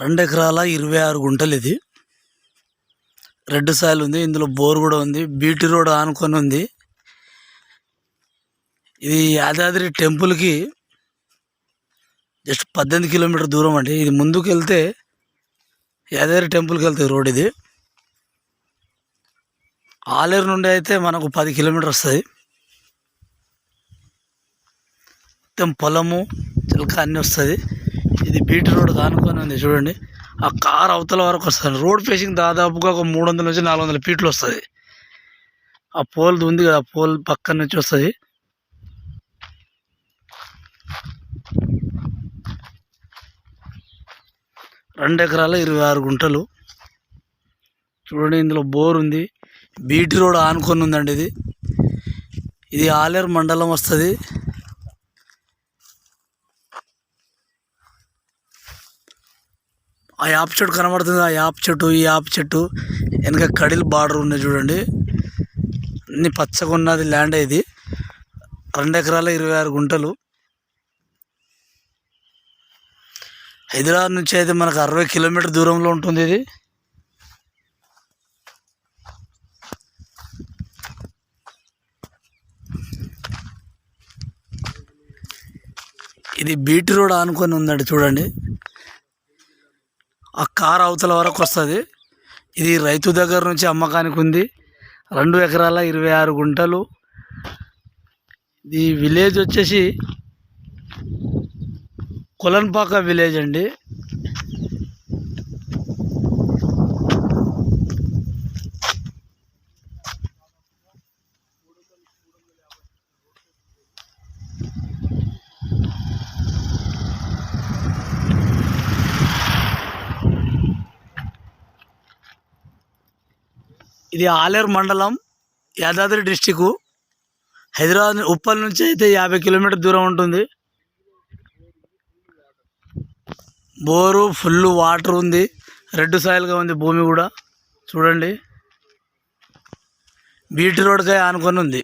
రెండు ఎకరాల ఇరవై ఆరు గుంటలు ఇది. రెడ్ సాయిల్ ఉంది ఇందులో బోర్ కూడా ఉంది బీటీ రోడ్ ఆనుకొని ఉంది. ఇది యాదాద్రి టెంపుల్కి జస్ట్ పద్దెనిమిది కిలోమీటర్ దూరం అండి. ఇది ముందుకు వెళ్తే యాదాద్రి టెంపుల్కి వెళ్తే రోడ్ ఇది. ఆలేరు నుండి అయితే మనకు పది కిలోమీటర్ వస్తుంది. మొత్తం పొలము చిలక అన్నీ వస్తుంది. ఇది బీటీ రోడ్ కానుకొని ఉంది చూడండి. ఆ కార్ అవతల వరకు వస్తుంది. రోడ్ ఫేసింగ్ దాదాపుగా ఒక మూడు వందల నుంచి నాలుగు వందల ఫీట్లు వస్తుంది. ఆ పోల్ ఉంది కదా ఆ పోల్ పక్కన నుంచి వస్తుంది. రెండు ఎకరాల ఇరవై ఆరు గుంటలు. చూడండి ఇందులో బోర్ ఉంది. బీటీ రోడ్ ఆనుకొని ఉందండి ఇది. ఇది ఆలేరు మండలం వస్తుంది. ఆ యాప్ చెట్టు కనబడుతుంది ఆ యాప్ చెట్టు ఈ యాప్ చెట్టు. వెనక కడిల్ బార్డర్ ఉంది చూడండి. అన్ని పచ్చగా ఉన్నది ల్యాండ్ ఇది. రెండు ఎకరాల ఇరవై ఆరు గుంటలు. హైదరాబాద్ నుంచి అయితే మనకు అరవై కిలోమీటర్ దూరంలో ఉంటుంది ఇది. ఇది బీటీ రోడ్ ఆనుకొని ఉందండి చూడండి. ఆ కారు అవతల వరకు వస్తుంది. ఇది రైతు దగ్గర నుంచి అమ్మకానికి ఉంది. రెండు ఎకరాల ఇరవై ఆరు గుంటలు. ఈ విలేజ్ వచ్చేసి కొలన్పాక విలేజ్ అండి. ఇది ఆలేరు మండలం యాదాద్రి డిస్టికు హైదరాబాద్ ఉప్పల్ నుంచి అయితే యాభై కిలోమీటర్ దూరం ఉంటుంది. బోరు ఫుల్ వాటర్ ఉంది. రెడ్ సాయిల్గా ఉంది భూమి కూడా. చూడండి. బీటీ రోడ్కి ఆనుకొని ఉంది.